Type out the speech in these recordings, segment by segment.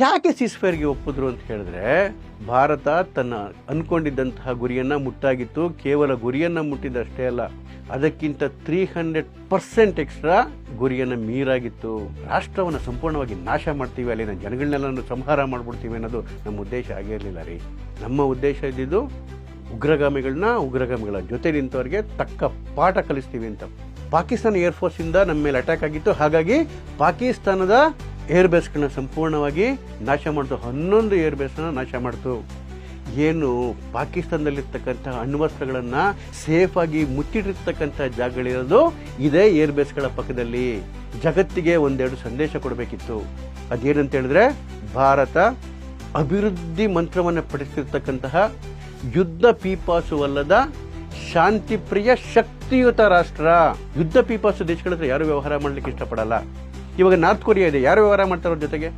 ಯಾಕೆ ಸೀಸ್ಫೈರ್ಗೆ ಒಪ್ಪಿದ್ರು ಅಂತ ಹೇಳಿದ್ರೆ, ಭಾರತ ತನ್ನ ಅಂದ್ಕೊಂಡಿದ್ದಂತಹ ಗುರಿಯನ್ನ ಮುಟ್ಟಾಗಿತ್ತು. ಕೇವಲ ಗುರಿಯನ್ನ ಮುಟ್ಟಿದಷ್ಟೇ ಅಲ್ಲ, ಅದಕ್ಕಿಂತ ತ್ರೀ ಹಂಡ್ರೆಡ್ ಪರ್ಸೆಂಟ್ ಎಕ್ಸ್ಟ್ರಾ ಗುರಿಯನ್ನು ಮೀರಾಗಿತ್ತು. ರಾಷ್ಟ್ರವನ್ನು ಸಂಪೂರ್ಣವಾಗಿ ನಾಶ ಮಾಡ್ತೀವಿ, ಅಲ್ಲಿನ ಜನಗಳನ್ನೆಲ್ಲ ಸಂಹಾರ ಮಾಡಿಬಿಡ್ತೀವಿ ಅನ್ನೋದು ನಮ್ಮ ಉದ್ದೇಶ ಆಗಿರಲಿಲ್ಲ ರೀ. ನಮ್ಮ ಉದ್ದೇಶ ಇದ್ದಿದ್ದು ಉಗ್ರಗಾಮಿಗಳನ್ನ ಉಗ್ರಗಾಮಿಗಳ ಜೊತೆ ನಿಂತವರಿಗೆ ತಕ್ಕ ಪಾಠ ಕಲಿಸ್ತೀವಿ ಅಂತ. ಪಾಕಿಸ್ತಾನ ಏರ್ಫೋರ್ಸಿಂದ ನಮ್ಮ ಮೇಲೆ ಅಟ್ಯಾಕ್ ಆಗಿತ್ತು. ಹಾಗಾಗಿ ಪಾಕಿಸ್ತಾನದ ಏರ್ ಬೇಸ್ಗಳನ್ನ ಸಂಪೂರ್ಣವಾಗಿ ನಾಶ ಮಾಡ್ತು. ಹನ್ನೊಂದು ಏರ್ ಬೇಸ್ನ ನಾಶ ಮಾಡ್ತು. ಏನು ಪಾಕಿಸ್ತಾನದಲ್ಲಿರ್ತಕ್ಕಂಥ ಅಣ್ವಸ್ತ್ರಗಳನ್ನು ಸೇಫಾಗಿ ಮುಚ್ಚಿಟ್ಟಿರ್ತಕ್ಕಂಥ ಜಾಗಗಳಿರೋದು ಇದೇ ಏರ್ ಬೇಸ್ಗಳ ಪಕ್ಕದಲ್ಲಿ. ಜಗತ್ತಿಗೆ ಒಂದೆರಡು ಸಂದೇಶ ಕೊಡಬೇಕಿತ್ತು. ಅದೇನಂತ ಹೇಳಿದ್ರೆ ಭಾರತ ಅಭಿವೃದ್ಧಿ ಮಂತ್ರವನ್ನು ಪಡಿಸ್ತಿರ್ತಕ್ಕಂತಹ ಯುದ್ಧ ಪೀಪಾಸುವಲ್ಲದ ಶಾಂತಿಪ್ರಿಯ ಶಕ್ತಿಯುತ ರಾಷ್ಟ್ರ. ಯುದ್ಧ ಪೀಪಾಸು ದೇಶಗಳ ಹತ್ರ ಯಾರು ವ್ಯವಹಾರ ಮಾಡ್ಲಿಕ್ಕೆ ಇಷ್ಟಪಡಲ್ಲ. ಇವಾಗ ನಾರ್ತ್ ಕೊರಿಯಾ ಇದೆ, ಯಾರು ವ್ಯವಹಾರ ಮಾಡ್ತಾರೆ ಅವ್ರ ಜೊತೆಗೆ?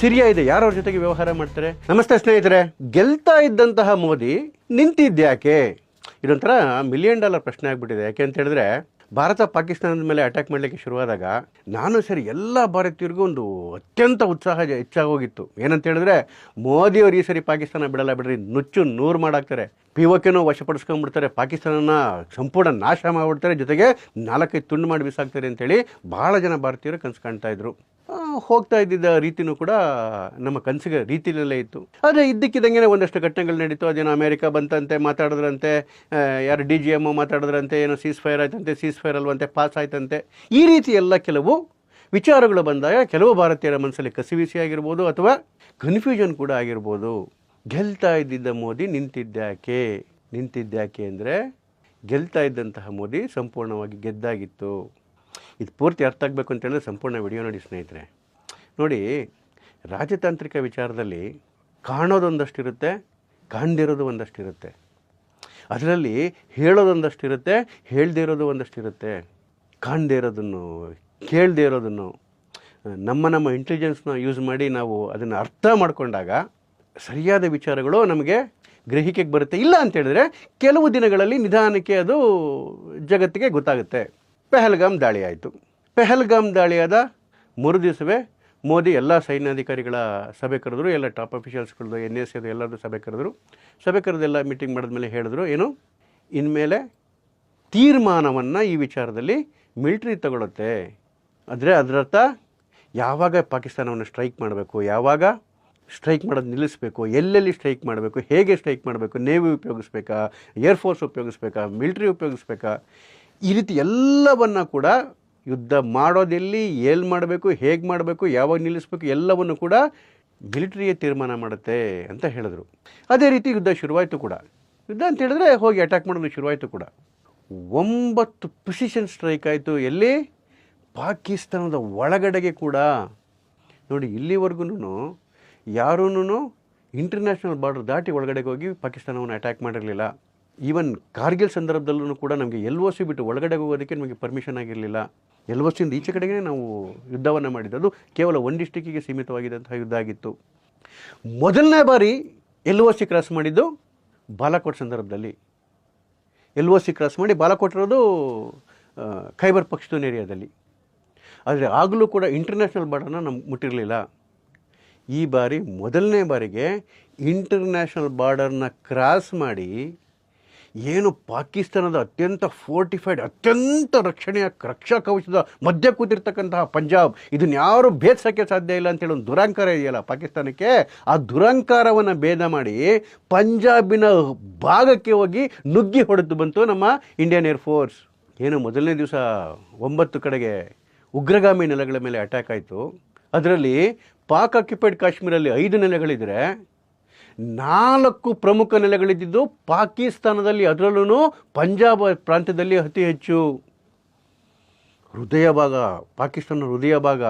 ಸಿರಿಯಾ ಇದೆ, ಯಾರು ಅವ್ರ ಜೊತೆಗೆ ವ್ಯವಹಾರ ಮಾಡ್ತಾರೆ? ನಮಸ್ತೆ ಸ್ನೇಹಿತರೆ, ಗೆಲ್ತಾ ಇದ್ದಂತಹ ಮೋದಿ ನಿಂತಿದ್ಯಾಕೆ ಇದೊಂಥರ ಮಿಲಿಯನ್ ಡಾಲರ್ ಪ್ರಶ್ನೆ ಆಗಿಬಿಟ್ಟಿದೆ. ಯಾಕೆ ಅಂತ ಹೇಳಿದ್ರೆ, ಭಾರತ ಪಾಕಿಸ್ತಾನದ ಮೇಲೆ ಅಟ್ಯಾಕ್ ಮಾಡಲಿಕ್ಕೆ ಶುರುವಾದಾಗ ನಾನು ಸರಿ ಎಲ್ಲ ಭಾರತೀಯರಿಗೂ ಒಂದು ಅತ್ಯಂತ ಉತ್ಸಾಹ ಹೆಚ್ಚಾಗೋಗಿತ್ತು. ಏನಂತ ಹೇಳಿದ್ರೆ, ಮೋದಿಯವರು ಈ ಸರಿ ಪಾಕಿಸ್ತಾನ ಬಿಡಲ್ಲ ಬಿಡ್ರಿ, ನುಚ್ಚು ನೂರು ಮಾಡಾಕ್ತಾರೆ. ಪಿ ಓಕೆನ ವಶಪಡಿಸ್ಕೊಂಡ್ಬಿಡ್ತಾರೆ, ಪಾಕಿಸ್ತಾನನ ಸಂಪೂರ್ಣ ನಾಶ ಮಾಡಿಬಿಡ್ತಾರೆ, ಜೊತೆಗೆ ನಾಲ್ಕೈದು ತುಂಡು ಮಾಡಿ ಬಿಸಾಕ್ತಾರೆ ಅಂತೇಳಿ ಭಾಳ ಜನ ಭಾರತೀಯರು ಕನಸು ಕಾಣ್ತಾ ಇದ್ರು. ಹೋಗ್ತಾ ಇದ್ದಿದ್ದ ರೀತಿನೂ ಕೂಡ ನಮ್ಮ ಕನಸಿಗೆ ರೀತಿಯಲ್ಲೇ ಇತ್ತು. ಆದರೆ ಇದ್ದಕ್ಕಿದ್ದಂಗೆ ಒಂದಷ್ಟು ಘಟನೆಗಳು ನಡೀತು. ಅದೇನೋ ಅಮೇರಿಕ ಬಂತಂತೆ, ಮಾತಾಡಿದ್ರಂತೆ ಯಾರು ಡಿ ಜಿ ಎಂ ಮಾತಾಡಿದ್ರಂತೆ, ಏನೋ ಸೀಸ್ ಫೈರ್ ಆಯ್ತಂತೆ ಸೀಸ್ ಫೈರ್ ಅಲ್ವಂತೆ ಪಾಸ್ ಆಯ್ತಂತೆ. ಈ ರೀತಿ ಎಲ್ಲ ಕೆಲವು ವಿಚಾರಗಳು ಬಂದಾಗ ಕೆಲವು ಭಾರತೀಯರ ಮನಸ್ಸಲ್ಲಿ ಕಸಿವಿಸಿ ಆಗಿರ್ಬೋದು ಅಥವಾ ಕನ್ಫ್ಯೂಷನ್ ಕೂಡ ಆಗಿರ್ಬೋದು. ಗೆಲ್ತಾ ಇದ್ದಿದ್ದ ಮೋದಿ ನಿಂತಿದ್ದ್ಯಾಕೆ ನಿಂತಿದ್ದ್ಯಾಕೆ ಅಂದರೆ ಗೆಲ್ತಾ ಇದ್ದಂತಹ ಮೋದಿ ಸಂಪೂರ್ಣವಾಗಿ ಗೆದ್ದಾಗಿತ್ತು. ಇದು ಪೂರ್ತಿ ಅರ್ಥ ಆಗಬೇಕು ಅಂತ ಹೇಳಿದ್ರೆ ಸಂಪೂರ್ಣ ವಿಡಿಯೋ ನೋಡಿ ಸ್ನೇಹಿತರೆ. ನೋಡಿ, ರಾಜತಾಂತ್ರಿಕ ವಿಚಾರದಲ್ಲಿ ಕಾಣೋದೊಂದಷ್ಟಿರುತ್ತೆ, ಕಾಣದಿರೋದು ಒಂದಷ್ಟಿರುತ್ತೆ. ಅದರಲ್ಲಿ ಹೇಳೋದೊಂದಷ್ಟಿರುತ್ತೆ, ಹೇಳದೇ ಇರೋದು ಒಂದಷ್ಟಿರುತ್ತೆ. ಕಾಣದೇ ಇರೋದನ್ನು, ಕೇಳದೇ ಇರೋದನ್ನು, ನಮ್ಮ ನಮ್ಮ ಇಂಟೆಲಿಜೆನ್ಸ್ನ ಯೂಸ್ ಮಾಡಿ ನಾವು ಅದನ್ನು ಅರ್ಥ ಮಾಡಿಕೊಂಡಾಗ ಸರಿಯಾದ ವಿಚಾರಗಳು ನಮಗೆ ಗ್ರಹಿಕೆಗೆ ಬರುತ್ತೆ. ಇಲ್ಲ ಅಂತ ಹೇಳಿದ್ರೆ ಕೆಲವು ದಿನಗಳಲ್ಲಿ ನಿಧಾನಕ್ಕೆ ಅದು ಜಗತ್ತಿಗೆ ಗೊತ್ತಾಗುತ್ತೆ. ಪೆಹಲ್ಗಾಮ್ ದಾಳಿ ಆಯಿತು ಪೆಹಲ್ಗಾಮ್ ದಾಳಿಯಾದ ಮೂರು ದಿವಸವೇ ಮೋದಿ ಎಲ್ಲ ಸೈನ್ಯಾಧಿಕಾರಿಗಳ ಸಭೆ ಕರೆದ್ರು, ಎಲ್ಲ ಟಾಪ್ ಅಫಿಷಿಯಲ್ಸ್ಗಳದ್ದು, ಎನ್ ಎಸ್ ಅದು ಎಲ್ಲರದ್ದು ಸಭೆ ಕರೆದ್ರು. ಸಭೆ ಕರೆದೆಲ್ಲ ಮೀಟಿಂಗ್ ಮಾಡಿದ ಮೇಲೆ ಹೇಳಿದ್ರು ಏನು? ಇನ್ಮೇಲೆ ತೀರ್ಮಾನವನ್ನು ಈ ವಿಚಾರದಲ್ಲಿ ಮಿಲ್ಟ್ರಿ ತಗೊಳುತ್ತೆ. ಆದರೆ ಅದರರ್ಥ ಯಾವಾಗ ಪಾಕಿಸ್ತಾನವನ್ನು ಸ್ಟ್ರೈಕ್ ಮಾಡಬೇಕು? ಯಾವಾಗ? ಸ್ಟ್ರೈಕ್ ಮಾಡೋದು ನಿಲ್ಲಿಸಬೇಕು. ಎಲ್ಲೆಲ್ಲಿ ಸ್ಟ್ರೈಕ್ ಮಾಡಬೇಕು? ಹೇಗೆ ಸ್ಟ್ರೈಕ್ ಮಾಡಬೇಕು? ನೇವಿ ಉಪಯೋಗಿಸ್ಬೇಕಾ? ಏರ್ಫೋರ್ಸ್ ಉಪಯೋಗಿಸ್ಬೇಕಾ? ಮಿಲ್ಟ್ರಿ ಉಪಯೋಗಿಸ್ಬೇಕಾ? ಈ ರೀತಿ ಎಲ್ಲವನ್ನು ಕೂಡ ಯುದ್ಧ ಮಾಡೋದೆಲ್ಲಿ ಎಲ್ಲಿ ಮಾಡಬೇಕು, ಹೇಗೆ ಮಾಡಬೇಕು, ಯಾವಾಗ ನಿಲ್ಲಿಸಬೇಕು ಎಲ್ಲವನ್ನು ಕೂಡ ಮಿಲಿಟ್ರಿಯೇ ತೀರ್ಮಾನ ಮಾಡುತ್ತೆ ಅಂತ ಹೇಳಿದ್ರು. ಅದೇ ರೀತಿ ಯುದ್ಧ ಶುರುವಾಯಿತು ಕೂಡ. ಯುದ್ಧ ಅಂತ ಹೇಳಿದ್ರೆ ಹೋಗಿ ಅಟ್ಯಾಕ್ ಮಾಡೋದು ಶುರುವಾಯಿತು ಕೂಡ. ಒಂಬತ್ತು ಪ್ರಿಸಿಷನ್ ಸ್ಟ್ರೈಕ್ ಆಯಿತು. ಎಲ್ಲಿ? ಪಾಕಿಸ್ತಾನದ ಒಳಗಡೆಗೆ ಕೂಡ. ನೋಡಿ ಇಲ್ಲಿವರೆಗೂ ಯಾರೂ ಇಂಟರ್ನ್ಯಾಷನಲ್ ಬಾರ್ಡರ್ ದಾಟಿ ಒಳಗಡೆಗೆ ಹೋಗಿ ಪಾಕಿಸ್ತಾನವನ್ನು ಅಟ್ಯಾಕ್ ಮಾಡಿರಲಿಲ್ಲ. ಈವನ್ ಕಾರ್ಗಿಲ್ ಸಂದರ್ಭದಲ್ಲೂ ಕೂಡ ನಮಗೆ ಎಲ್ ಒ ಸಿ ಬಿಟ್ಟು ಒಳಗಡೆ ಹೋಗೋದಕ್ಕೆ ನಮಗೆ ಪರ್ಮಿಷನ್ ಆಗಿರಲಿಲ್ಲ. ಎಲ್ ಒ ಸಿಯಿಂದ ಈಚೆ ಕಡೆಗೆ ನಾವು ಯುದ್ಧವನ್ನು ಮಾಡಿದ್ದು. ಅದು ಕೇವಲ ಒಂದು ಡಿಸ್ಟಿಕ್ಕಿಗೆ ಸೀಮಿತವಾಗಿದ್ದಂತಹ ಯುದ್ಧ ಆಗಿತ್ತು. ಮೊದಲನೇ ಬಾರಿ ಎಲ್ ಒ ಸಿ ಕ್ರಾಸ್ ಮಾಡಿದ್ದು ಬಾಲಾಕೋಟ್ ಸಂದರ್ಭದಲ್ಲಿ. ಎಲ್ ಒ ಸಿ ಕ್ರಾಸ್ ಮಾಡಿ ಬಾಲಾಕೋಟ್ ಇರೋದು ಖೈಬರ್ ಪಖ್ತೂನ್ ಏರಿಯಾದಲ್ಲಿ. ಆದರೆ ಆಗಲೂ ಕೂಡ ಇಂಟರ್ನ್ಯಾಷನಲ್ ಬಾರ್ಡರ್ನ ನಮ್ಗೆ ಮುಟ್ಟಿರಲಿಲ್ಲ. ಈ ಬಾರಿ ಮೊದಲನೇ ಬಾರಿಗೆ ಇಂಟರ್ನ್ಯಾಷನಲ್ ಬಾರ್ಡರ್ನ ಕ್ರಾಸ್ ಮಾಡಿ ಏನು ಪಾಕಿಸ್ತಾನದ ಅತ್ಯಂತ ಫೋರ್ಟಿಫೈಡ್ ಅತ್ಯಂತ ರಕ್ಷಣೆಯ ರಕ್ಷಾ ಕವಚದ ಮಧ್ಯ ಕೂತಿರ್ತಕ್ಕಂತಹ ಪಂಜಾಬ್, ಇದನ್ನು ಯಾರು ಭೇದಿಸೋಕ್ಕೆ ಸಾಧ್ಯ ಇಲ್ಲ ಅಂತೇಳಿ ಒಂದು ದುರಂಕಾರ ಇದೆಯಲ್ಲ ಪಾಕಿಸ್ತಾನಕ್ಕೆ, ಆ ದುರಂಕಾರವನ್ನು ಭೇದ ಮಾಡಿ ಪಂಜಾಬಿನ ಭಾಗಕ್ಕೆ ಹೋಗಿ ನುಗ್ಗಿ ಹೊಡೆದು ಬಂತು ನಮ್ಮ ಇಂಡಿಯನ್ ಏರ್ಫೋರ್ಸ್ ಏನು ಮೊದಲನೇ ದಿವಸ ಒಂಬತ್ತು ಕಡೆಗೆ ಉಗ್ರಗಾಮಿ ನೆಲಗಳ ಮೇಲೆ ಅಟ್ಯಾಕ್ ಆಯಿತು. ಅದರಲ್ಲಿ ಪಾಕ್ ಆಕ್ಯುಪೈಡ್ ಕಾಶ್ಮೀರಲ್ಲಿ ಐದು ನೆಲೆಗಳಿದ್ರೆ, ನಾಲ್ಕು ಪ್ರಮುಖ ನೆಲೆಗಳಿದ್ದು ಪಾಕಿಸ್ತಾನದಲ್ಲಿ ಅದರಲ್ಲೂ ಪಂಜಾಬ್ ಪ್ರಾಂತ್ಯದಲ್ಲಿ ಅತಿ ಹೆಚ್ಚು. ಹೃದಯ ಭಾಗ ಪಾಕಿಸ್ತಾನ ಹೃದಯ ಭಾಗ,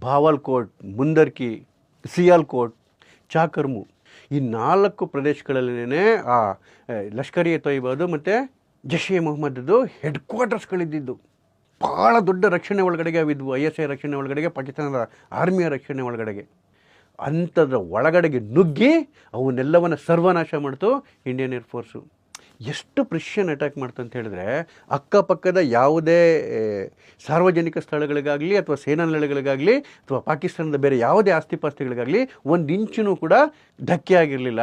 ಬಾವಲ್ಕೋಟ್, ಮುಂದರ್ಕಿ, ಸಿಯಾಲ್ಕೋಟ್, ಚಾಕರ್ಮು. ಈ ನಾಲ್ಕು ಪ್ರದೇಶಗಳಲ್ಲೇ ಆ, ಲಷ್ಕರಿ ತೊಯ್ಬಾದು ಮತ್ತು ಎ ಮೊಹಮ್ಮದ್ದು ಹೆಡ್ ಕ್ವಾರ್ಟರ್ಸ್ಗಳಿದ್ದಿದ್ದು ಭಾಳ ದೊಡ್ಡ ರಕ್ಷಣೆ ಒಳಗಡೆಗೆ ಅವಿದ್ವು. ಐ ಎಸ್ ಐ ರಕ್ಷಣೆ ಒಳಗಡೆಗೆ, ಪಾಕಿಸ್ತಾನದ ಆರ್ಮಿಯ ರಕ್ಷಣೆ ಒಳಗಡೆಗೆ. ಅಂಥದ್ರ ಒಳಗಡೆಗೆ ನುಗ್ಗಿ ಅವನ್ನೆಲ್ಲವನ್ನು ಸರ್ವನಾಶ ಮಾಡ್ತು ಇಂಡಿಯನ್ ಏರ್ಫೋರ್ಸು ಎಷ್ಟು ಪ್ರಿಷಿಯನ್ ಅಟ್ಯಾಕ್ ಮಾಡ್ತು ಅಂತ ಹೇಳಿದ್ರೆ, ಅಕ್ಕಪಕ್ಕದ ಯಾವುದೇ ಸಾರ್ವಜನಿಕ ಸ್ಥಳಗಳಿಗಾಗಲಿ ಅಥವಾ ಸೇನಾ ನೆಲೆಗಳಿಗಾಗಲಿ ಅಥವಾ ಪಾಕಿಸ್ತಾನದ ಬೇರೆ ಯಾವುದೇ ಆಸ್ತಿಪಾಸ್ತಿಗಳಿಗಾಗಲಿ ಒಂದು ಇಂಚಿನೂ ಕೂಡ ಧಕ್ಕೆ ಆಗಿರಲಿಲ್ಲ.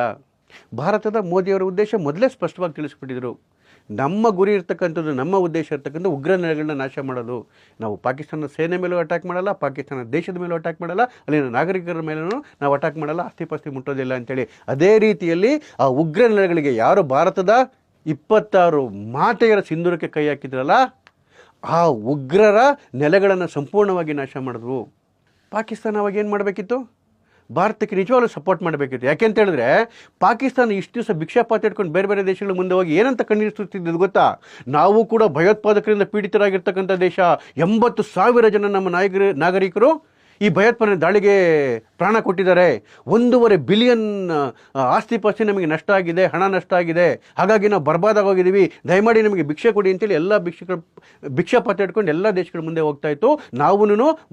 ಭಾರತದ ಮೋದಿಯವರ ಉದ್ದೇಶ ಮೊದಲೇ ಸ್ಪಷ್ಟವಾಗಿ ತಿಳಿಸ್ಬಿಟ್ಟಿದ್ರು ನಮ್ಮ ಗುರಿ ಇರ್ತಕ್ಕಂಥದ್ದು, ನಮ್ಮ ಉದ್ದೇಶ ಇರ್ತಕ್ಕಂಥ ಉಗ್ರ ನೆಲೆಗಳನ್ನ ನಾಶ ಮಾಡೋದು. ನಾವು ಪಾಕಿಸ್ತಾನದ ಸೇನೆ ಮೇಲೂ ಅಟ್ಯಾಕ್ ಮಾಡಲ್ಲ ಪಾಕಿಸ್ತಾನ ದೇಶದ ಮೇಲೂ ಅಟ್ಯಾಕ್ ಮಾಡಲ್ಲ, ಅಲ್ಲಿನ ನಾಗರಿಕರ ಮೇಲೂ ನಾವು ಅಟ್ಯಾಕ್ ಮಾಡಲ್ಲ, ಆಸ್ತಿಪಾಸ್ತಿ ಮುಟ್ಟೋದಿಲ್ಲ ಅಂತೇಳಿ. ಅದೇ ರೀತಿಯಲ್ಲಿ ಆ ಉಗ್ರ ನೆಲೆಗಳಿಗೆ ಯಾರು ಭಾರತದ ಇಪ್ಪತ್ತಾರು ಮಾತೆಯರ ಸಿಂಧೂರಕ್ಕೆ ಕೈ ಹಾಕಿದ್ರಲ್ಲ, ಆ ಉಗ್ರರ ನೆಲೆಗಳನ್ನು ಸಂಪೂರ್ಣವಾಗಿ ನಾಶ ಮಾಡಿದ್ರು. ಪಾಕಿಸ್ತಾನ ಅವಾಗ ಏನು ಮಾಡಬೇಕಿತ್ತು? ಭಾರತಕ್ಕೆ ನಿಜವಾಗ್ಲೂ ಸಪೋರ್ಟ್ ಮಾಡಬೇಕಿತ್ತು. ಯಾಕೆಂತ ಹೇಳಿದ್ರೆ, ಪಾಕಿಸ್ತಾನ ಇಷ್ಟು ದಿವಸ ಭಿಕ್ಷಾಪಾತ ಇಟ್ಕೊಂಡು ಬೇರೆ ಬೇರೆ ದೇಶಗಳ ಮುಂದೆ ಹೋಗಿ ಏನಂತ ಕಣ್ಣೀರಿಸುತ್ತಿದ್ದು ಗೊತ್ತಾ? ನಾವು ಕೂಡ ಭಯೋತ್ಪಾದಕರಿಂದ ಪೀಡಿತರಾಗಿರ್ತಕ್ಕಂಥ ದೇಶ. ಎಂಬತ್ತು ಸಾವಿರ ಜನ ನಮ್ಮ ನಾಯಕರು, ನಾಗರಿಕರು ಈ ಭಯೋತ್ಪಾದನೆ ದಾಳಿಗೆ ಪ್ರಾಣ ಕೊಟ್ಟಿದ್ದಾರೆ. ಒಂದೂವರೆ ಬಿಲಿಯನ್ ಆಸ್ತಿ ಪಾಸ್ತಿ ನಮಗೆ ನಷ್ಟ ಆಗಿದೆ, ಹಣ ನಷ್ಟ ಆಗಿದೆ. ಹಾಗಾಗಿ ನಾವು ಬರ್ಬಾದಾಗೋಗಿದ್ದೀವಿ ದಯಮಾಡಿ ನಮಗೆ ಭಿಕ್ಷೆ ಕೊಡಿ ಅಂತೇಳಿ ಎಲ್ಲ ಭಿಕ್ಷೆ ಭಿಕ್ಷಾಪಾತ ಇಟ್ಕೊಂಡು ಎಲ್ಲ ದೇಶಗಳ ಮುಂದೆ ಹೋಗ್ತಾ ಇತ್ತು. ನಾವು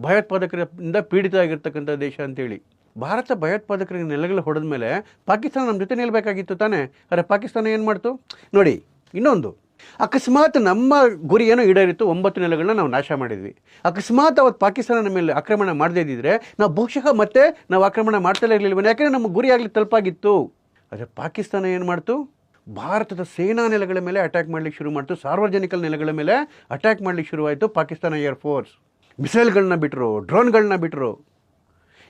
ಭಯೋತ್ಪಾದಕರಿಂದ ಪೀಡಿತ ಆಗಿರ್ತಕ್ಕಂಥ ದೇಶ ಅಂತೇಳಿ. ಭಾರತ ಭಯೋತ್ಪಾದಕರಿಗೆ ನೆಲೆಗಳು ಹೊಡೆದ ಮೇಲೆ ಪಾಕಿಸ್ತಾನ ನಮ್ಮ ಜೊತೆ ನಿಲ್ಲಬೇಕಾಗಿತ್ತು ತಾನೇ. ಅರೆ ಪಾಕಿಸ್ತಾನ ಏನು ಮಾಡ್ತು? ನೋಡಿ, ಇನ್ನೊಂದು. ಅಕಸ್ಮಾತ್ ನಮ್ಮ ಗುರಿ ಏನೋ ಈಡೇರಿತ್ತು, ಒಂಬತ್ತು ನೆಲೆಗಳನ್ನ ನಾವು ನಾಶ ಮಾಡಿದ್ವಿ. ಅಕಸ್ಮಾತ್ ಅವತ್ತು ಪಾಕಿಸ್ತಾನ ನಮ್ಮ ಮೇಲೆ ಆಕ್ರಮಣ ಮಾಡದೇ ಇದ್ದಿದ್ರೆ ನಾವು ಬಹುಶಃ ಮತ್ತೆ ನಾವು ಆಕ್ರಮಣ ಮಾಡ್ತಲೇ ಇರಲಿಲ್ಲ ಯಾಕಂದರೆ ನಮ್ಮ ಗುರಿ ಆಗಲಿ ತಲುಪಾಗಿತ್ತು. ಆದರೆ ಪಾಕಿಸ್ತಾನ ಏನು ಮಾಡ್ತು? ಭಾರತದ ಸೇನಾ ನೆಲೆಗಳ ಮೇಲೆ ಅಟ್ಯಾಕ್ ಮಾಡಲಿಕ್ಕೆ ಶುರು ಮಾಡ್ತು. ಸಾರ್ವಜನಿಕ ನೆಲೆಗಳ ಮೇಲೆ ಅಟ್ಯಾಕ್ ಮಾಡಲಿಕ್ಕೆ ಶುರುವಾಯಿತು ಪಾಕಿಸ್ತಾನ ಏರ್ಫೋರ್ಸ್ ಮಿಸೈಲ್ಗಳನ್ನ ಬಿಟ್ಟರು ಡ್ರೋನ್ಗಳನ್ನ ಬಿಟ್ಟರು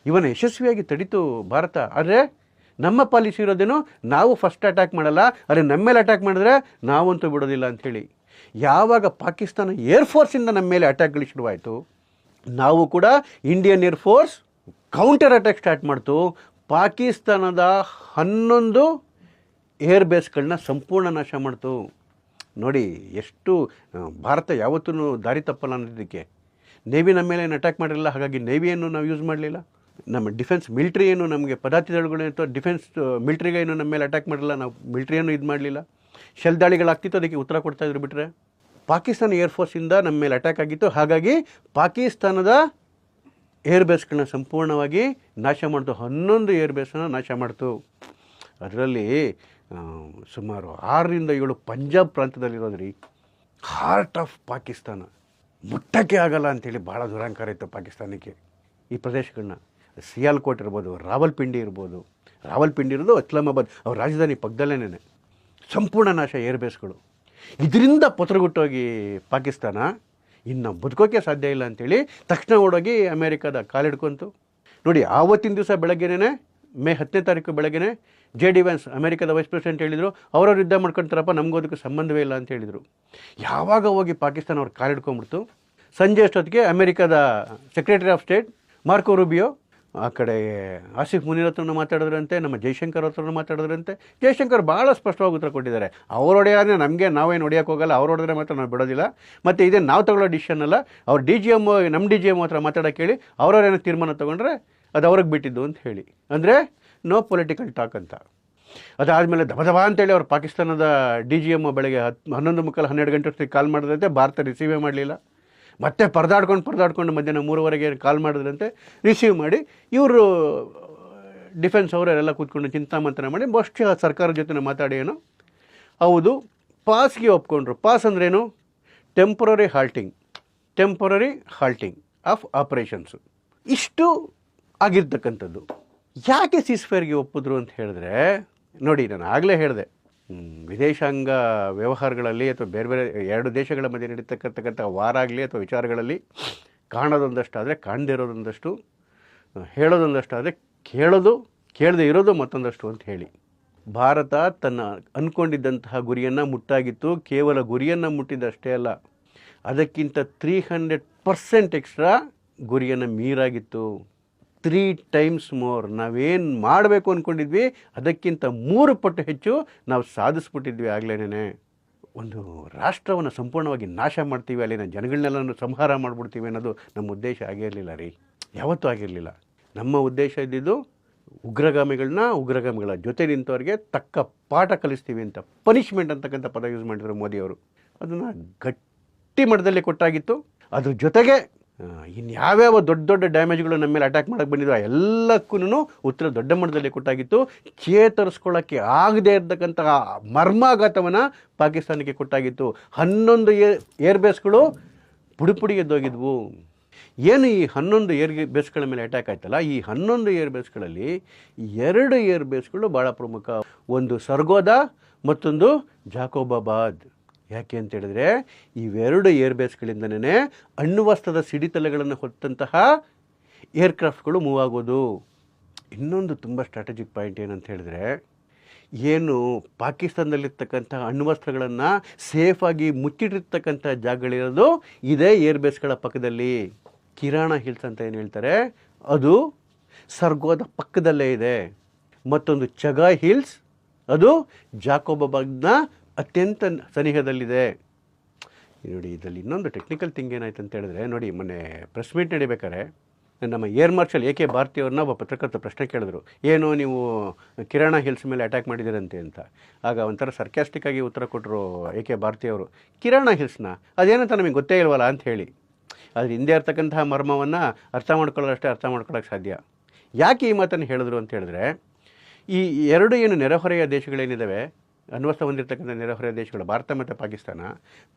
ಇವನ ಯಶಸ್ವಿಯಾಗಿ ತಡಿತು ಭಾರತ. ಆದರೆ ನಮ್ಮ ಪಾಲಿಸಿ ಇರೋದೇನು? ನಾವು ಫಸ್ಟ್ ಅಟ್ಯಾಕ್ ಮಾಡಲ್ಲ ಆದರೆ ನಮ್ಮ ಮೇಲೆ ಅಟ್ಯಾಕ್ ಮಾಡಿದ್ರೆ ನಾವಂತೂ ಬಿಡೋದಿಲ್ಲ ಅಂಥೇಳಿ. ಯಾವಾಗ ಪಾಕಿಸ್ತಾನ ಏರ್ಫೋರ್ಸಿಂದ ನಮ್ಮ ಮೇಲೆ ಅಟ್ಯಾಕ್ಗಳು ಶುರುವಾಯಿತು, ನಾವು ಕೂಡ Indian air force counter attack start ಮಾಡ್ತು. ಪಾಕಿಸ್ತಾನದ ಹನ್ನೊಂದು ಏರ್ ಬೇಸ್ಗಳನ್ನ ಸಂಪೂರ್ಣ ನಾಶ ಮಾಡ್ತು. ನೋಡಿ, ಎಷ್ಟು ಭಾರತ ಯಾವತ್ತೂ ದಾರಿ ತಪ್ಪಲ್ಲ ಅನ್ನೋದಕ್ಕೆ. ನೇವಿ ನಮ್ಮ ಮೇಲೆ ಏನು ಅಟ್ಯಾಕ್ ಮಾಡಿರಲಿಲ್ಲ ಹಾಗಾಗಿ ನೇವಿಯನ್ನು ನಾವು ಯೂಸ್ ಮಾಡಲಿಲ್ಲ. ನಮ್ಮ ಡಿಫೆನ್ಸ್ ಮಿಲ್ಟ್ರಿ ಏನು ನಮಗೆ ಪದಾತಿ ದಳಗಳು ಅಥವಾ ಡಿಫೆನ್ಸ್ ಮಿಲ್ಟ್ರಿಗೆ ಏನು ನಮ್ಮ ಮೇಲೆ ಅಟ್ಯಾಕ್ ಮಾಡಲ್ಲ, ನಾವು ಮಿಲ್ಟ್ರಿಯನ್ನು ಇದು ಮಾಡಲಿಲ್ಲ. ಶೆಲ್ ದಾಳಿಗಳಾಗ್ತಿತ್ತು ಅದಕ್ಕೆ ಉತ್ತರ ಕೊಡ್ತಾ ಇದ್ರು ಬಿಟ್ಟರೆ ಪಾಕಿಸ್ತಾನ ಏರ್ಫೋರ್ಸಿಂದ ನಮ್ಮ ಮೇಲೆ ಅಟ್ಯಾಕ್ ಆಗಿತ್ತು. ಹಾಗಾಗಿ ಪಾಕಿಸ್ತಾನದ ಏರ್ ಬೇಸ್ಗಳನ್ನ ಸಂಪೂರ್ಣವಾಗಿ ನಾಶ ಮಾಡ್ತು. ಹನ್ನೊಂದು ಏರ್ ಬೇಸನ್ನು ನಾಶ ಮಾಡ್ತು. ಅದರಲ್ಲಿ ಸುಮಾರು ಆರರಿಂದ ಏಳು ಪಂಜಾಬ್ ಪ್ರಾಂತ್ಯದಲ್ಲಿರೋದ್ರಿ. Heart of Pakistan. ಮುಟ್ಟಕ್ಕೆ ಆಗಲ್ಲ ಅಂತೇಳಿ ಭಾಳ ದುರಂಕಾರ ಇತ್ತು ಪಾಕಿಸ್ತಾನಕ್ಕೆ ಈ ಪ್ರದೇಶಗಳನ್ನ. ಸಿಯಾಲ್ಕೋಟ್ ಇರ್ಬೋದು, ರಾವಲ್ಪಿಂಡಿ ಇರ್ಬೋದು, ರಾವಲ್ಪಿಂಡಿ ಇರೋದು ಇಸ್ಲಾಮಾಬಾದ್ ಅವ್ರ ರಾಜಧಾನಿ ಪಕ್ಕದಲ್ಲೇನೆ. ಸಂಪೂರ್ಣ ನಾಶ ಏರ್ ಬೇಸ್ಗಳು. ಇದರಿಂದ ಪತ್ರಗುಟ್ಟೋಗಿ ಪಾಕಿಸ್ತಾನ ಇನ್ನು ಬದುಕೋಕೆ ಸಾಧ್ಯ ಇಲ್ಲ ಅಂತೇಳಿ ತಕ್ಷಣ ಓಡೋಗಿ ಅಮೇರಿಕಾದ ಕಾಲಿಡ್ಕೊಂತು ನೋಡಿ, ಆವತ್ತಿನ ದಿವಸ ಬೆಳಗ್ಗೆನೇ ಮೇ ಹತ್ತನೇ ತಾರೀಕು ಬೆಳಗ್ಗೆನೆ ಜೆ ಡಿ ವ್ಯಾನ್ಸ್ ಅಮೇರಿಕಾದ ವೈಸ್ ಪ್ರೆಸಿಡೆಂಟ್ ಹೇಳಿದರು, ಅವರವ್ರು ಯುದ್ಧ ಮಾಡ್ಕೊಂತಾರಪ್ಪ ನಮಗೂ ಅದಕ್ಕೆ ಸಂಬಂಧವೇ ಇಲ್ಲ ಅಂತ ಹೇಳಿದರು. ಯಾವಾಗ ಹೋಗಿ ಪಾಕಿಸ್ತಾನ ಅವ್ರು ಕಾಲಿಡ್ಕೊಂಬಿಡ್ತು ಸಂಜೆ ಅಷ್ಟೊತ್ತಿಗೆ ಅಮೇರಿಕಾದ secretary of state Marco Rubio ಆ ಕಡೆ ಆಸಿಫ್ ಮುನೀರ್ ಹತ್ರನೂ ಮಾತಾಡಿದ್ರಂತೆ, ನಮ್ಮ ಜೈಶಂಕರ್ ಹತ್ರನೂ ಮಾತಾಡಿದ್ರಂತೆ. ಜೈಶಂಕರ್ ಭಾಳ ಸ್ಪಷ್ಟವಾಗಿ ಉತ್ತರ ಕೊಟ್ಟಿದ್ದಾರೆ. ಹೊಡೆಯಾದ್ರೆ ನಮಗೆ ನಾವೇನು ಹೊಡೆಯೋಕೆ ಹೋಗಲ್ಲ, ಅವ್ರು ಹೊಡೆದ್ರೆ ಮಾತ್ರ ನಾವು ಬಿಡೋದಿಲ್ಲ. ಮತ್ತು ಇದೇ ನಾವು ತಗೊಳ್ಳೋ ಡಿಸಿಷನ್ ಅಲ್ಲ, ಅವ್ರು ಡಿ ಜಿ ಎಂ ನಮ್ಮ ಡಿ ಜಿ ಎಂ ಹತ್ರ ಮಾತಾಡೋಕೆ ಹೇಳಿ ಅವ್ರವ್ರೇನೋ ತೀರ್ಮಾನ ತೊಗೊಂಡ್ರೆ ಅದು ಅವ್ರಿಗೆ ಬಿಟ್ಟಿದ್ದು ಅಂತ ಹೇಳಿ. ಅಂದರೆ ನೋ ಪೊಲಿಟಿಕಲ್ ಟಾಕ್ ಅಂತ. ಅದಾದಮೇಲೆ ದಬದಬ ದಬ ಅಂತೇಳಿ ಅವ್ರು ಪಾಕಿಸ್ತಾನದ ಡಿ ಜಿ ಎಂ ಬೆಳಗ್ಗೆ ಹತ್ತು ಹನ್ನೊಂದು ಮುಕ್ಕಾಲು ಹನ್ನೆರಡು ಗಂಟೆ ಕಾಲ್ ಮಾಡಿದಂತೆ, ಭಾರತ ರಿಸೀವೇ ಮಾಡಲಿಲ್ಲ. ಮತ್ತೆ ಪರದಾಡ್ಕೊಂಡು ಪರದಾಡ್ಕೊಂಡು ಮಧ್ಯಾಹ್ನ ಮೂರುವರೆಗೆ ಕಾಲ್ ಮಾಡಿದ್ರಂತೆ ರಿಸೀವ್ ಮಾಡಿ, ಇವರು ಡಿಫೆನ್ಸ್ ಅವರೆಲ್ಲ ಕೂತ್ಕೊಂಡು ಚಿಂತಾಮಂತನ ಮಾಡಿ ಬಹುಶಃ ಸರ್ಕಾರದ ಜೊತೆ ಮಾತಾಡಿ ಏನೋ. ಹೌದು ಪಾಸ್ಗೆ ಒಪ್ಕೊಂಡ್ರು. ಪಾಸ್ ಅಂದ್ರೇನು? Temporary halting temporary halting of operations ಇಷ್ಟು ಆಗಿರ್ತಕ್ಕಂಥದ್ದು. ಯಾಕೆ ಸೀಸ್ಫೈರ್ಗೆ ಒಪ್ಪಿದ್ರು ಅಂತ ಹೇಳಿದ್ರೆ, ನೋಡಿ, ನಾನು ಆಗಲೇ ಹೇಳಿದೆ. ವಿದೇಶಾಂಗ ವ್ಯವಹಾರಗಳಲ್ಲಿ ಅಥವಾ ಬೇರೆ ಬೇರೆ ಎರಡು ದೇಶಗಳ ಮಧ್ಯೆ ನಡೀತಕ್ಕಂಥ ವಾರ ಆಗಲಿ ಅಥವಾ ವಿಚಾರಗಳಲ್ಲಿ ಕಾಣೋದೊಂದಷ್ಟು ಆದರೆ ಕಾಣದೇ ಇರೋದೊಂದಷ್ಟು ಹೇಳೋದೊಂದಷ್ಟು ಆದರೆ ಕೇಳೋದು, ಕೇಳದೆ ಇರೋದು ಮತ್ತೊಂದಷ್ಟು ಅಂತ ಹೇಳಿ. ಭಾರತ ತನ್ನ ಅಂದ್ಕೊಂಡಿದ್ದಂತಹ ಗುರಿಯನ್ನು ಮುಟ್ಟಾಗಿತ್ತು. ಕೇವಲ ಗುರಿಯನ್ನು ಮುಟ್ಟಿದ್ದಷ್ಟೇ ಅಲ್ಲ, ಅದಕ್ಕಿಂತ ತ್ರೀ ಹಂಡ್ರೆಡ್ ಪರ್ಸೆಂಟ್ ಎಕ್ಸ್ಟ್ರಾ ಗುರಿಯನ್ನು ಮೀರಾಗಿತ್ತು. Three times more. ನಾವೇನು ಮಾಡಬೇಕು ಅಂದ್ಕೊಂಡಿದ್ವಿ ಅದಕ್ಕಿಂತ ಮೂರು ಪಟ್ಟು ಹೆಚ್ಚು ನಾವು ಸಾಧಿಸ್ಬಿಟ್ಟಿದ್ವಿ ಆಗಲೇನೇ ಒಂದು ರಾಷ್ಟ್ರವನ್ನು ಸಂಪೂರ್ಣವಾಗಿ ನಾಶ ಮಾಡ್ತೀವಿ, ಅಲ್ಲಿನ ಜನಗಳನ್ನೆಲ್ಲ ಸಂಹಾರ ಮಾಡಿಬಿಡ್ತೀವಿ ಅನ್ನೋದು ನಮ್ಮ ಉದ್ದೇಶ ಆಗಿರಲಿಲ್ಲ ರೀ. ಯಾವತ್ತೂ ಆಗಿರಲಿಲ್ಲ ನಮ್ಮ ಉದ್ದೇಶ ಇದ್ದಿದ್ದು ಉಗ್ರಗಾಮಿಗಳನ್ನ ಉಗ್ರಗಾಮಿಗಳ ಜೊತೆ ನಿಂತವರಿಗೆ ತಕ್ಕ ಪಾಠ ಕಲಿಸ್ತೀವಿ ಅಂತ ಪನಿಷ್ಮೆಂಟ್ ಅಂತಕ್ಕಂಥ ಪದ ಯೂಸ್ ಮಾಡಿದರು ಮೋದಿಯವರು. ಅದನ್ನು ಗಟ್ಟಿ ಮಟ್ಟದಲ್ಲಿ ಕೊಟ್ಟಾಗಿತ್ತು. ಅದ್ರ ಜೊತೆಗೆ ಇನ್ಯಾವ್ಯಾವ ದೊಡ್ಡ ದೊಡ್ಡ ಡ್ಯಾಮೇಜ್ಗಳು ನಮ್ಮ ಮೇಲೆ ಅಟ್ಯಾಕ್ ಮಾಡಕ್ಕೆ ಬಂದಿದ್ವು ಎಲ್ಲಕ್ಕೂ ಉತ್ತರ ದೊಡ್ಡ ಮಟ್ಟದಲ್ಲಿ ಕೊಟ್ಟಾಗಿತ್ತು. ಚೇತರಿಸ್ಕೊಳ್ಳೋಕ್ಕೆ ಆಗದೇ ಇರತಕ್ಕಂತಹ ಮರ್ಮಾಘಾತವನ್ನು ಪಾಕಿಸ್ತಾನಕ್ಕೆ ಕೊಟ್ಟಾಗಿತ್ತು. ಹನ್ನೊಂದು ಏರ್ ಏರ್ಬೇಸ್ಗಳು ಪುಡಿ ಪುಡಿ ಎದ್ದೋಗಿದ್ವು. ಏನು ಈ ಹನ್ನೊಂದು ಏರ್ ಬೇಸ್ಗಳ ಮೇಲೆ ಅಟ್ಯಾಕ್ ಆಯ್ತಲ್ಲ? ಈ ಹನ್ನೊಂದು ಏರ್ ಬೇಸ್ಗಳಲ್ಲಿ ಎರಡು ಏರ್ ಬೇಸ್ಗಳು ಭಾಳ ಪ್ರಮುಖ. ಒಂದು ಸರ್ಗೋದ, ಮತ್ತೊಂದು ಜಾಕೋಬಾಬಾದ್. ಯಾಕೆ ಅಂತ ಹೇಳಿದ್ರೆ ಇವೆರಡು ಏರ್ಬೇಸ್ಗಳಿಂದನೇ ಅಣ್ಣುವಸ್ತ್ರದ ಸಿಡಿತಲೆಗಳನ್ನು ಹೊತ್ತಂತಹ ಏರ್ಕ್ರಾಫ್ಟ್ಗಳು ಮೂವ್ ಆಗೋದು. ಇನ್ನೊಂದು ತುಂಬ ಸ್ಟ್ರಾಟಜಿಕ್ ಪಾಯಿಂಟ್ ಏನಂತ ಹೇಳಿದ್ರೆ, ಏನು ಪಾಕಿಸ್ತಾನದಲ್ಲಿರ್ತಕ್ಕಂಥ ಅಣ್ವಸ್ತ್ರಗಳನ್ನು ಸೇಫಾಗಿ ಮುಚ್ಚಿಟ್ಟಿರ್ತಕ್ಕಂಥ ಜಾಗಗಳಿರೋದು ಇದೇ ಏರ್ಬೇಸ್ಗಳ ಪಕ್ಕದಲ್ಲಿ. ಕಿರಾಣ ಹಿಲ್ಸ್ ಅಂತ ಏನು ಹೇಳ್ತಾರೆ, ಅದು ಸರ್ಗೋದ ಪಕ್ಕದಲ್ಲೇ ಇದೆ. ಮತ್ತೊಂದು ಚಗಾಯ್ ಹಿಲ್ಸ್, ಅದು ಜಾಕೋಬಾಗ್ನ ಅತ್ಯಂತ ಸನಿಹದಲ್ಲಿದೆ. ನೋಡಿ ಇದರಲ್ಲಿ ಇನ್ನೊಂದು ಟೆಕ್ನಿಕಲ್ ಥಿಂಗ್ ಏನಾಯ್ತು ಅಂತ ಹೇಳಿದ್ರೆ, ನೋಡಿ ಮೊನ್ನೆ ಪ್ರೆಸ್ ಮೀಟ್ ನಡಿಬೇಕಾದ್ರೆ ನಮ್ಮ ಏರ್ ಮಾರ್ಷಲ್ ಎ ಕೆ ಭಾರತಿಯವ್ರನ್ನ ಒಬ್ಬ ಪತ್ರಕರ್ತ ಪ್ರಶ್ನೆ ಕೇಳಿದ್ರು. ಏನು ನೀವು ಕಿರಾಣ ಹಿಲ್ಸ್ ಮೇಲೆ ಅಟ್ಯಾಕ್ ಮಾಡಿದ್ದೀರಂತೆ ಅಂತ. ಆಗ ಒಂಥರ ಸರ್ಕ್ಯಾಸ್ಟಿಕ್ ಆಗಿ ಉತ್ತರ ಕೊಟ್ಟರು ಎ ಕೆ ಭಾರತಿಯವರು ಕಿರಾಣ ಹಿಲ್ಸ್ನ ಅದೇನಂತ ನಮಗೆ ಗೊತ್ತೇ ಇಲ್ವಲ್ಲ ಅಂತ ಹೇಳಿ. ಅದ್ರ ಹಿಂದೆ ಇರ್ತಕ್ಕಂತಹ ಮರ್ಮವನ್ನು ಅರ್ಥ ಮಾಡ್ಕೊಳ್ಳೋಷ್ಟೇ ಅರ್ಥ ಮಾಡ್ಕೊಳ್ಳೋಕೆ ಸಾಧ್ಯ. ಯಾಕೆ ಈ ಮಾತನ್ನು ಹೇಳಿದ್ರು ಅಂತ ಹೇಳಿದ್ರೆ, ಈ ಎರಡು ಏನು ನೆರೆಹೊರೆಯ ದೇಶಗಳೇನಿದ್ದಾವೆ ಅನ್ವಸ್ಥ ಹೊಂದಿರತಕ್ಕಂಥ ನೆರೆಹೊರೆ ದೇಶಗಳು, ಭಾರತ ಮತ್ತು ಪಾಕಿಸ್ತಾನ,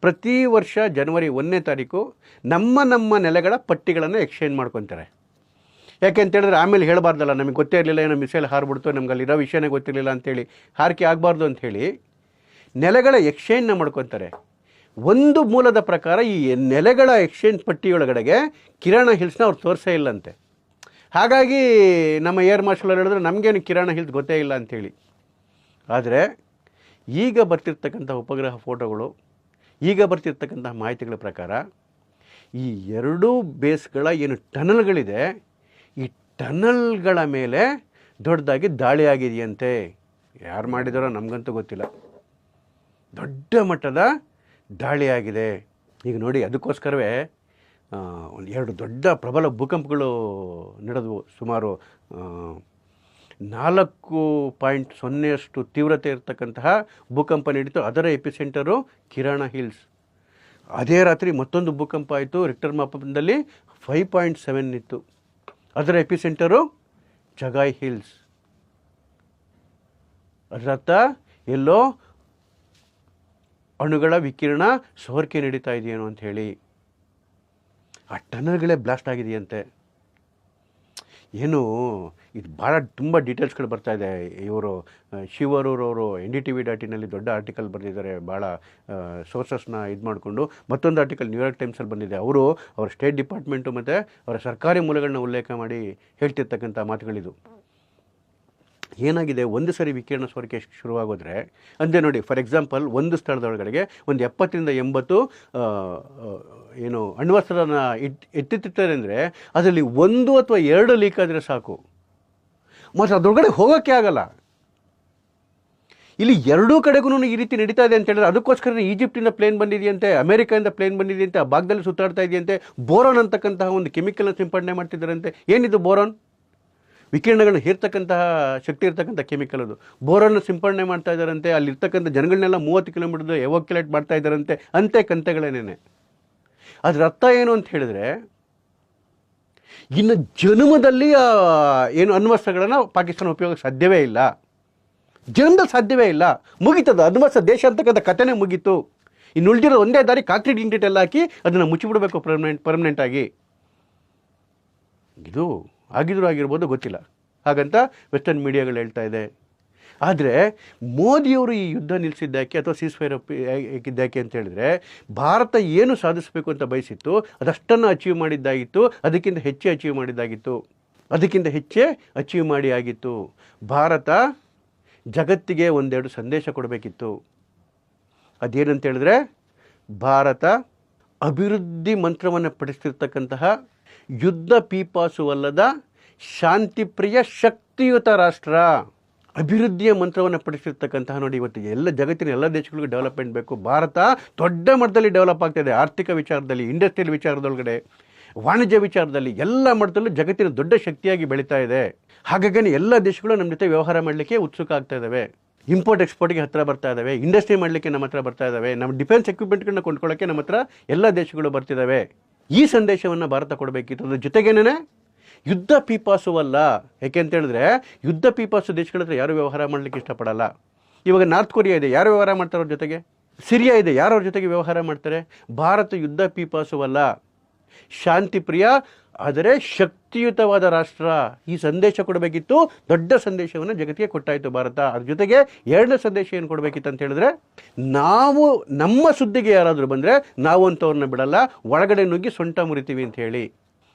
ಪ್ರತಿ ವರ್ಷ ಜನವರಿ ಒಂದನೇ ತಾರೀಕು ನಮ್ಮ ನಮ್ಮ ನೆಲೆಗಳ ಪಟ್ಟಿಗಳನ್ನು ಎಕ್ಸ್ಚೇಂಜ್ ಮಾಡ್ಕೊತಾರೆ. ಯಾಕೆ ಅಂತ ಹೇಳಿದ್ರೆ ಆಮೇಲೆ ಹೇಳಬಾರ್ದಲ್ಲ, ನಮಗೆ ಗೊತ್ತೇ ಇರಲಿಲ್ಲ, ಏನೋ ಮಿಸೈಲ್ ಹಾರ್ಬಿಡ್ತು ನಮ್ಗೆ ಅಲ್ಲಿರೋ ವಿಷಯನೇ ಗೊತ್ತಿರಲಿಲ್ಲ ಅಂತೇಳಿ, ಹಾರಿಕೆ ಆಗಬಾರ್ದು ಅಂಥೇಳಿ ನೆಲೆಗಳ ಎಕ್ಸ್ಚೇಂಜ್ನ ಮಾಡ್ಕೊತಾರೆ. ಒಂದು ಮೂಲದ ಪ್ರಕಾರ ಈ ನೆಲೆಗಳ ಎಕ್ಸ್ಚೇಂಜ್ ಪಟ್ಟಿಯೊಳಗಡೆಗೆ ಕಿರಾಣ ಹಿಲ್ಸ್ನ ಅವ್ರು ತೋರಿಸೇ ಇಲ್ಲಂತೆ. ಹಾಗಾಗಿ ನಮ್ಮ ಏರ್ ಮಾರ್ಷಲ್ ಹೇಳಿದ್ರು, ನಮಗೇನು ಕಿರಾಣ ಹಿಲ್ಸ್ ಗೊತ್ತೇ ಇಲ್ಲ ಅಂಥೇಳಿ ಆದರೆ ಈಗ ಬರ್ತಿರ್ತಕ್ಕಂಥ ಉಪಗ್ರಹ ಫೋಟೋಗಳು, ಈಗ ಬರ್ತಿರ್ತಕ್ಕಂಥ ಮಾಹಿತಿಗಳ ಪ್ರಕಾರ ಈ ಎರಡೂ ಬೇಸ್ಗಳ ಏನು ಟನಲ್ಗಳಿದೆ, ಈ ಟನಲ್ಗಳ ಮೇಲೆ ದೊಡ್ಡದಾಗಿ ದಾಳಿ ಆಗಿದೆಯಂತೆ. ಯಾರು ಮಾಡಿದಾರೋ ನಮಗಂತೂ ಗೊತ್ತಿಲ್ಲ. ದೊಡ್ಡ ಮಟ್ಟದ ದಾಳಿ ಆಗಿದೆ. ಈಗ ನೋಡಿ ಅದಕ್ಕೋಸ್ಕರವೇ ಒಂದು ಎರಡು ದೊಡ್ಡ ಪ್ರಬಲ ಭೂಕಂಪಗಳು ನಡೆದವು. ಸುಮಾರು ನಾಲ್ಕು ಪಾಯಿಂಟ್ ಸೊನ್ನೆಯಷ್ಟು ತೀವ್ರತೆ ಇರತಕ್ಕಂತಹ ಭೂಕಂಪ ನಡೀತು ಅದರ ಎಪಿಸೆಂಟರು ಕಿರಾಣ ಹಿಲ್ಸ್. ಅದೇ ರಾತ್ರಿ ಮತ್ತೊಂದು ಭೂಕಂಪ ಆಯಿತು. ರಿಕ್ಟರ್ ಮಾಪನದಲ್ಲಿ ಫೈವ್ ಪಾಯಿಂಟ್ ಸೆವೆನ್ ಇತ್ತು. ಅದರ ಎಪಿಸೆಂಟರು ಜಗಾಯ್ ಹಿಲ್ಸ್. ಅದರರ್ಥ ಎಲ್ಲೋ ಅಣುಗಳ ವಿಕಿರಣ ಸೋರಿಕೆ ನಡೀತಾ ಇದೆಯೇನು ಅಂತ ಹೇಳಿ. ಆ ಟನಲ್ಗಳೇ ಬ್ಲಾಸ್ಟ್ ಆಗಿದೆಯಂತೆ. ಏನು, ಇದು ಭಾಳ ತುಂಬ ಡೀಟೇಲ್ಸ್ಗಳು ಬರ್ತಾ ಇದೆ. ಇವರು ಶಿವರೂರವರು N D T V dot ಇನ್ನಲ್ಲಿ ದೊಡ್ಡ ಆರ್ಟಿಕಲ್ ಬಂದಿದ್ದಾರೆ ಭಾಳ ಸೋರ್ಸಸ್ನ ಇದು ಮಾಡಿಕೊಂಡು. ಮತ್ತೊಂದು ಆರ್ಟಿಕಲ್ ನ್ಯೂಯಾರ್ಕ್ ಟೈಮ್ಸಲ್ಲಿ ಬಂದಿದೆ. ಅವರು ಅವರ ಸ್ಟೇಟ್ ಡಿಪಾರ್ಟ್ಮೆಂಟು ಮತ್ತು ಅವರ ಸರ್ಕಾರಿ ಮೂಲಗಳನ್ನ ಉಲ್ಲೇಖ ಮಾಡಿ ಹೇಳ್ತಿರ್ತಕ್ಕಂಥ ಮಾತುಗಳಿದು. ಏನಾಗಿದೆ, ಒಂದು ಸರಿ ವಿಕಿರಣ ಸೋರಿಕೆ ಶುರುವಾಗೋದ್ರೆ ಅಂದರೆ ನೋಡಿ ಫಾರ್ ಎಕ್ಸಾಂಪಲ್ ಒಂದು ಸ್ಥಳದೊಳಗಡೆಗೆ ಒಂದು ಎಪ್ಪತ್ತರಿಂದ ಎಂಬತ್ತು ಏನು ಅಣ್ವಸ್ತ್ರನ ಇಟ್ ಎತ್ತಿಟ್ಟಿರ್ತಾರೆ ಅಂದರೆ ಅದರಲ್ಲಿ ಒಂದು ಅಥವಾ ಎರಡು ಲೀಕ್ ಆದರೆ ಸಾಕು. ಮತ್ತು ಅದರೊಳಗಡೆ ಹೋಗೋಕ್ಕೆ ಆಗಲ್ಲ. ಇಲ್ಲಿ ಎರಡೂ ಕಡೆಗೂ ಈ ರೀತಿ ನಡೀತಾ ಇದೆ ಅಂತ ಹೇಳಿದ್ರೆ ಅದಕ್ಕೋಸ್ಕರ ಈಜಿಪ್ಟಿಂದ ಪ್ಲೇನ್ ಬಂದಿದೆಯಂತೆ, ಅಮೆರಿಕದಿಂದ ಪ್ಲೇನ್ ಬಂದಿದೆಯಂತೆ, ಆ ಭಾಗದಲ್ಲಿ ಸುತ್ತಾಡ್ತಾ ಇದೆಯಂತೆ, ಬೋರಾನ್ ಅಂತಕ್ಕಂತಹ ಒಂದು ಕೆಮಿಕಲ್ನ ಸಿಂಪಡಣೆ ಮಾಡ್ತಿದ್ದಾರಂತೆ. ಏನಿದು ಬೋರಾನ್? ವಿಕಿರಣಗಳನ್ನ ಹೇರ್ತಕ್ಕಂತಹ ಶಕ್ತಿ ಇರ್ತಕ್ಕಂಥ ಕೆಮಿಕಲ್ ಅದು. ಬೋರನ್ನು ಸಿಂಪಡಣೆ ಮಾಡ್ತಾ ಇದ್ದಾರಂತೆ, ಅಲ್ಲಿರ್ತಕ್ಕಂಥ ಜನಗಳನ್ನೆಲ್ಲ ಮೂವತ್ತು ಕಿಲೋಮೀಟರ್ ಎವಾಕ್ಯುಲೇಟ್ ಮಾಡ್ತಾ ಇದ್ದಾರಂತೆ, ಅಂತೆ ಕಂತೆಗಳೇನೇನೆ. ಅದ್ರ ಅರ್ಥ ಏನು ಅಂತ ಹೇಳಿದ್ರೆ, ಇನ್ನು ಜನ್ಮದಲ್ಲಿ ಏನು ಅನ್ವಸ್ತ್ರಗಳನ್ನು ಪಾಕಿಸ್ತಾನ ಉಪಯೋಗ ಸಾಧ್ಯವೇ ಇಲ್ಲ. ಜನ್ಮದಲ್ಲಿ ಸಾಧ್ಯವೇ ಇಲ್ಲ. ಮುಗೀತದ. ಅಣ್ವಸ್ತ್ರ ದೇಶ ಅಂತಕ್ಕಂಥ ಕಥೆನೇ ಮುಗೀತು. ಇನ್ನು ಉಳಿದಿರೋ ಒಂದೇ ದಾರಿ ಕಾಂಕ್ರೀಟ್ ಇಂಕ್ರೀಟ್ ಎಲ್ಲ ಹಾಕಿ ಅದನ್ನು ಮುಚ್ಚಿಬಿಡಬೇಕು ಪರ್ಮನೆಂಟ್ ಪರ್ಮನೆಂಟ್ ಆಗಿ. ಇದು ಆಗಿದ್ರೂ ಆಗಿರ್ಬೋದು ಗೊತ್ತಿಲ್ಲ. ಹಾಗಂತ ವೆಸ್ಟರ್ನ್ ಮೀಡಿಯಾಗಳು ಹೇಳ್ತಾ ಇದೆ. ಆದರೆ ಮೋದಿಯವರು ಈ ಯುದ್ಧ ನಿಲ್ಲಿಸಿದ್ದಕ್ಕೆ ಅಥವಾ ಸೀಸ್ಫೈರ್ ಇದ್ದಕ್ಕೆ ಅಂತ ಹೇಳಿದ್ರೆ ಭಾರತ ಏನು ಸಾಧಿಸಬೇಕು ಅಂತ ಬಯಸಿತ್ತು, ಅದಷ್ಟನ್ನು ಅಚೀವ್ ಮಾಡಿದ್ದಾಗಿತ್ತು, ಅದಕ್ಕಿಂತ ಹೆಚ್ಚೇ ಅಚೀವ್ ಮಾಡಿದ್ದಾಗಿತ್ತು. ಅದಕ್ಕಿಂತ ಹೆಚ್ಚೇ ಅಚೀವ್ ಮಾಡಿ ಆಗಿತ್ತು. ಭಾರತ ಜಗತ್ತಿಗೆ ಒಂದೆರಡು ಸಂದೇಶ ಕೊಡಬೇಕಿತ್ತು. ಅದೇನಂತ ಹೇಳಿದ್ರೆ ಭಾರತ ಅಭಿವೃದ್ಧಿ ಮಂತ್ರವನ್ನು ಪಡಿಸ್ತಿರ್ತಕ್ಕಂತಹ ಯುದ್ಧ ಪೀಪಾಸುವಲ್ಲದ ಶಾಂತಿಪ್ರಿಯ ಶಕ್ತಿಯುತ ರಾಷ್ಟ್ರ. ಅಭಿವೃದ್ಧಿಯ ಮಂತ್ರವನ್ನು ಪಡಿಸಿರ್ತಕ್ಕಂತಹ ನೋಡಿ ಇವತ್ತು ಎಲ್ಲ ಜಗತ್ತಿನ ಎಲ್ಲ ದೇಶಗಳಿಗೂ ಡೆವಲಪ್ಮೆಂಟ್ ಬೇಕು. ಭಾರತ ದೊಡ್ಡ ಮಟ್ಟದಲ್ಲಿ ಡೆವಲಪ್ ಆಗ್ತಾಯಿದೆ ಆರ್ಥಿಕ ವಿಚಾರದಲ್ಲಿ ಇಂಡಸ್ಟ್ರಿಯಲ್ ವಿಚಾರದೊಳಗಡೆ, ವಾಣಿಜ್ಯ ವಿಚಾರದಲ್ಲಿ ಎಲ್ಲ ಮಟ್ಟದಲ್ಲೂ ಜಗತ್ತಿನ ದೊಡ್ಡ ಶಕ್ತಿಯಾಗಿ ಬೆಳೀತಾ ಇದೆ. ಹಾಗಾಗಿ ಎಲ್ಲ ದೇಶಗಳು ನಮ್ಮ ಜೊತೆ ವ್ಯವಹಾರ ಮಾಡಲಿಕ್ಕೆ ಉತ್ಸುಕ ಆಗ್ತಾ ಇದ್ದಾವೆ ಇಂಪೋರ್ಟ್ ಎಕ್ಸ್ಪೋರ್ಟ್ಗೆ ಹತ್ರ ಬರ್ತಾ ಇದ್ದಾವೆ ಇಂಡಸ್ಟ್ರಿ ಮಾಡಲಿಕ್ಕೆ ನಮ್ಮ ಹತ್ರ ಬರ್ತಾ ಇದ್ದಾವೆ ನಮ್ಮ ಡಿಫೆನ್ಸ್ ಎಕ್ವಿಪ್ಮೆಂಟ್ಗಳನ್ನ ಕೊಂಡ್ಕೊಳ್ಳೋಕ್ಕೆ ನಮ್ಮ ಹತ್ರ ಎಲ್ಲ ದೇಶಗಳು ಬರ್ತಿದ್ದಾವೆ ಈ ಸಂದೇಶವನ್ನು ಭಾರತ ಕೊಡಬೇಕಿತ್ತು. ಅದ್ರ ಜೊತೆಗೇನೆ ಯುದ್ಧ ಪೀಪಾಸುವಲ್ಲ ಯಾಕೆ ಅಂತೇಳಿದ್ರೆ ಯುದ್ಧ ಪೀಪಾಸು ದೇಶಗಳ ಹತ್ರ ಯಾರು ವ್ಯವಹಾರ ಮಾಡಲಿಕ್ಕೆ ಇಷ್ಟಪಡಲ್ಲ. ಇವಾಗ ನಾರ್ತ್ ಕೊರಿಯಾ ಇದೆ, ಯಾರು ವ್ಯವಹಾರ ಮಾಡ್ತಾರೆ ಅವ್ರ ಜೊತೆಗೆ? ಸಿರಿಯಾ ಇದೆ ಯಾರವ್ರ ಜೊತೆಗೆ ವ್ಯವಹಾರ ಮಾಡ್ತಾರೆ? ಭಾರತ ಯುದ್ಧ ಪೀಪಾಸುವಲ್ಲ ಶಾಂತಿ ಪ್ರಿಯ ಆದರೆ ಶಕ್ತಿಯುತವಾದ ರಾಷ್ಟ್ರ. ಈ ಸಂದೇಶ ಕೊಡಬೇಕಿತ್ತು, ದೊಡ್ಡ ಸಂದೇಶವನ್ನು ಜಗತ್ತಿಗೆ ಕೊಟ್ಟಾಯಿತು ಭಾರತ. ಅದ್ರ ಜೊತೆಗೆ ಎರಡನೇ ಸಂದೇಶ ಏನು ಕೊಡಬೇಕಿತ್ತು ಅಂತ ಹೇಳಿದ್ರೆ, ನಾವು, ನಮ್ಮ ಸುದ್ದಿಗೆ ಯಾರಾದರೂ ಬಂದರೆ ನಾವು ಅಂಥವ್ರನ್ನ ಬಿಡಲ್ಲ, ಒಳಗಡೆ ನುಗ್ಗಿ ಸೊಂಟ ಮುರಿತೀವಿ ಅಂತ ಹೇಳಿ.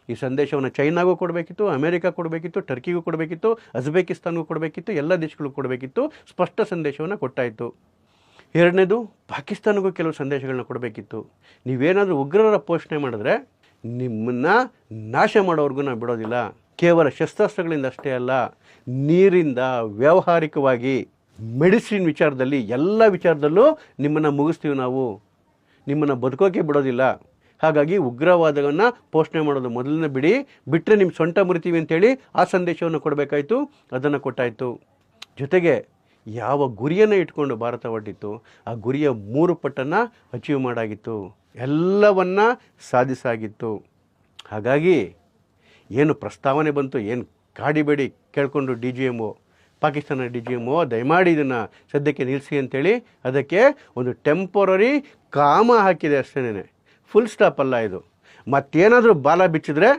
ಈ ಸಂದೇಶವನ್ನು ಚೈನಾಗೂ ಕೊಡಬೇಕಿತ್ತು, ಅಮೆರಿಕ ಕೊಡಬೇಕಿತ್ತು, ಟರ್ಕಿಗೂ ಕೊಡಬೇಕಿತ್ತು, ಅಜ್ಬೇಕಿಸ್ತಾನ್ಗೂ ಕೊಡಬೇಕಿತ್ತು, ಎಲ್ಲ ದೇಶಗಳಿಗೂ ಕೊಡಬೇಕಿತ್ತು. ಸ್ಪಷ್ಟ ಸಂದೇಶವನ್ನು ಕೊಟ್ಟಾಯಿತು. ಎರಡನೇದು ಪಾಕಿಸ್ತಾನಕ್ಕೂ ಕೆಲವು ಸಂದೇಶಗಳನ್ನ ಕೊಡಬೇಕಿತ್ತು. ನೀವೇನಾದರೂ ಉಗ್ರರ ಪೋಷಣೆ ಮಾಡಿದ್ರೆ ನಿಮ್ಮನ್ನು ನಾಶ ಮಾಡೋವರೆಗೂ ನಾವು ಬಿಡೋದಿಲ್ಲ. ಕೇವಲ ಶಸ್ತ್ರಾಸ್ತ್ರಗಳಿಂದ ಅಷ್ಟೇ ಅಲ್ಲ, ನೀರಿಂದ ವ್ಯಾವಹಾರಿಕವಾಗಿ ಮೆಡಿಸಿನ್ ವಿಚಾರದಲ್ಲಿ ಎಲ್ಲ ವಿಚಾರದಲ್ಲೂ ನಿಮ್ಮನ್ನು ಮುಗಿಸ್ತೀವಿ ನಾವು. ನಿಮ್ಮನ್ನು ಬದುಕೋಕೆ ಬಿಡೋದಿಲ್ಲ. ಹಾಗಾಗಿ ಉಗ್ರವಾದವನ್ನು ಪೋಷಣೆ ಮಾಡೋದು ಮೊದಲನೇ ಬಿಡಿ. ಬಿಟ್ಟರೆ ನಿಮ್ಮ ಸೊಂಟ ಮುರಿತೀವಿ ಅಂತೇಳಿ ಆ ಸಂದೇಶವನ್ನು ಕೊಡಬೇಕಾಯಿತು. ಅದನ್ನು ಕೊಟ್ಟಾಯಿತು. ಜೊತೆಗೆ ಯಾವ ಗುರಿಯನ್ನು ಇಟ್ಕೊಂಡು ಭಾರತ ಒಡ್ಡಿತ್ತು ಆ ಗುರಿಯ ಮೂರು ಪಟ್ಟನ್ನು ಅಚೀವ್ ಮಾಡಾಗಿತ್ತು. ಎಲ್ಲವನ್ನ ಸಾಧಿಸಾಗಿತ್ತು. ಹಾಗಾಗಿ ಏನು ಪ್ರಸ್ತಾವನೆ ಬಂತು, ಏನು ಕಾಡಿಬೇಡಿ ಕೇಳಿಕೊಂಡು D G M O Pakistan D G M O, ದಯಮಾಡಿ ಇದನ್ನು ಸದ್ಯಕ್ಕೆ ನಿಲ್ಲಿಸಿ ಅಂತೇಳಿ ಅದಕ್ಕೆ ಒಂದು ಟೆಂಪೊರರಿ ಕಾಮ ಹಾಕಿದೆ ಅಷ್ಟೇನೆ ಫುಲ್ ಸ್ಟಾಪ್ ಅಲ್ಲ ಇದು. ಮತ್ತೇನಾದರೂ ಬಾಲ ಬಿಚ್ಚಿದ್ರೆ